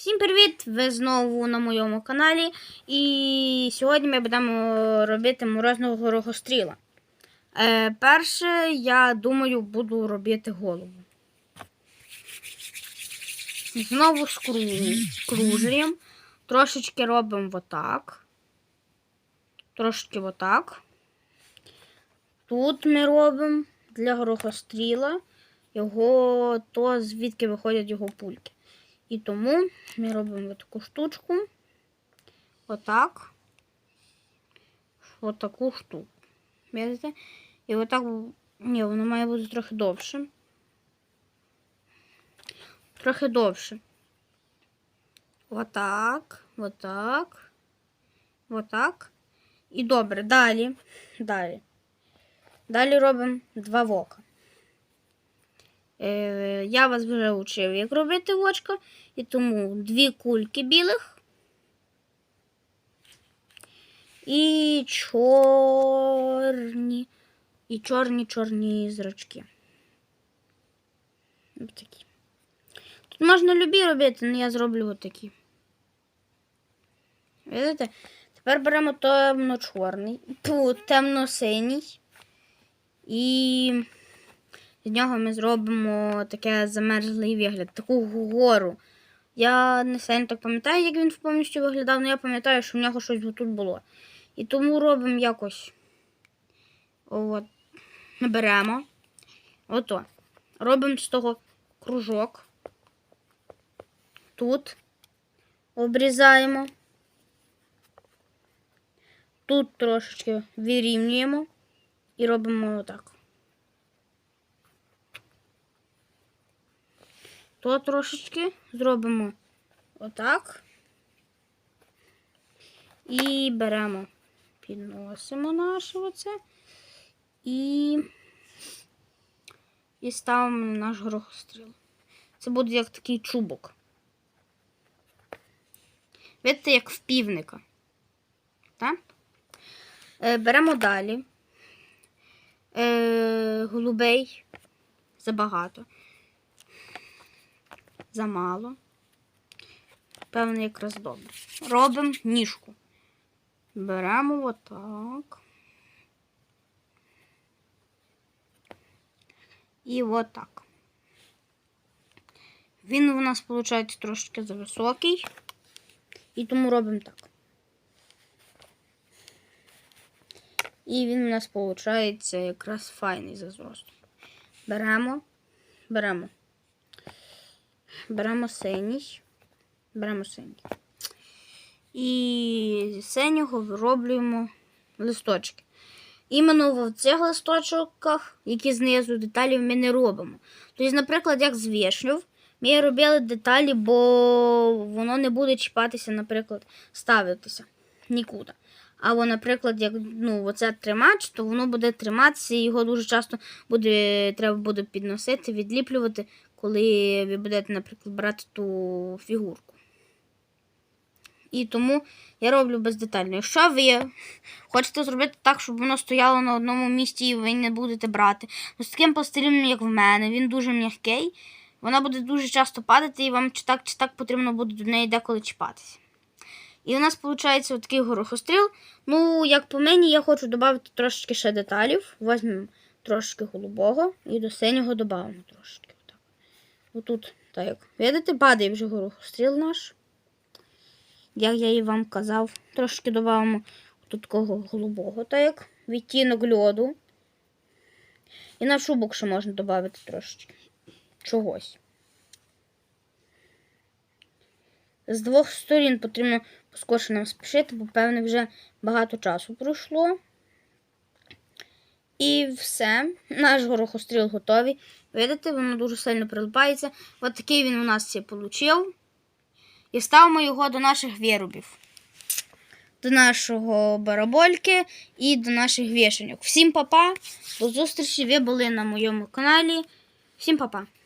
Всім привіт! Ви знову на моєму каналі. І сьогодні ми будемо робити морозного горохостріла. Е, перше, я думаю, буду робити голову. Знову скружуємо. Трошечки робимо отак. Трошечки отак. Тут ми робимо для горохостріла його, то звідки виходять його пульки. І тому ми робимо таку штучку. Отак. Отаку штуку. Бачите? І отак. Ні, воно має бути трохи довше. Трохи довше. Отак. Отак. Отак. І добре. Далі. Далі. Далі робимо два вока. Е, я вас вже вчив, як робити очко. І тому дві кульки білих. І чорні. І чорні-чорні зрачки. Ось такі. Тут можна любі робити, але я зроблю отакі. Видите? Тепер беремо темно-чорний, темно-синій. І з нього ми зробимо таке замерзлий вигляд, таку гору. Я не сильно так пам'ятаю, як він повністю виглядав, але я пам'ятаю, що в нього щось тут було. І тому робимо якось. От. Ми беремо. Ото. Робимо з того кружок. Тут обрізаємо. Тут трошечки вирівнюємо і робимо отак. То трошечки зробимо отак. І беремо, підносимо наше оце і, і ставимо на наш горохостріл. Це буде як такий чубок. Видите, як в півника. Так? Е, беремо далі. Е, голубей забагато замало. Певно, якраз добре. Робимо ніжку. Беремо отак. І отак. Він у нас, виходить, трошки зависокий. І тому робимо так. І він у нас, виходить, якраз файний за зростом. Беремо, беремо. Беремо синій. Беремо синій. І з синього вироблюємо листочки. Іменно в цих листочках, які знизу деталі, ми не робимо. Тобто, наприклад, як з вишнів, ми робили деталі, бо воно не буде чіпатися, наприклад, ставитися нікуди. Або, наприклад, як ну, оце тримач, то воно буде триматися, і його дуже часто буде, треба буде підносити, відліплювати, коли ви будете, наприклад, брати ту фігурку. І тому я роблю бездетально. Якщо ви хочете зробити так, щоб воно стояло на одному місці і ви не будете брати, з таким пластиліном, як в мене, він дуже м'який, вона буде дуже часто падати, і вам чи так, чи так потрібно буде до неї деколи чіпатися. І у нас виходить такий горохостріл. Ну, як по мені, я хочу додати трошечки ще деталів. Візьмемо трошки голубого і до синього додамо трошки. Отут, так видите, падає вже горохостріл наш. Як я і вам казав, трошки додамо тут такого голубого, так як відтінок льоду. І на шубок ще можна додати трошечки чогось. З двох сторін потрібно поскорше нам спішити, бо, певне, вже багато часу пройшло. І все. Наш горохостріл готовий. Видите, воно дуже сильно прилипається. Ось такий він у нас це получив. І ставимо його до наших вірубів, До нашого барабольки і до наших вішеньок. Всім па-па, До зустрічі! Ви були на моєму каналі. Всім па-па!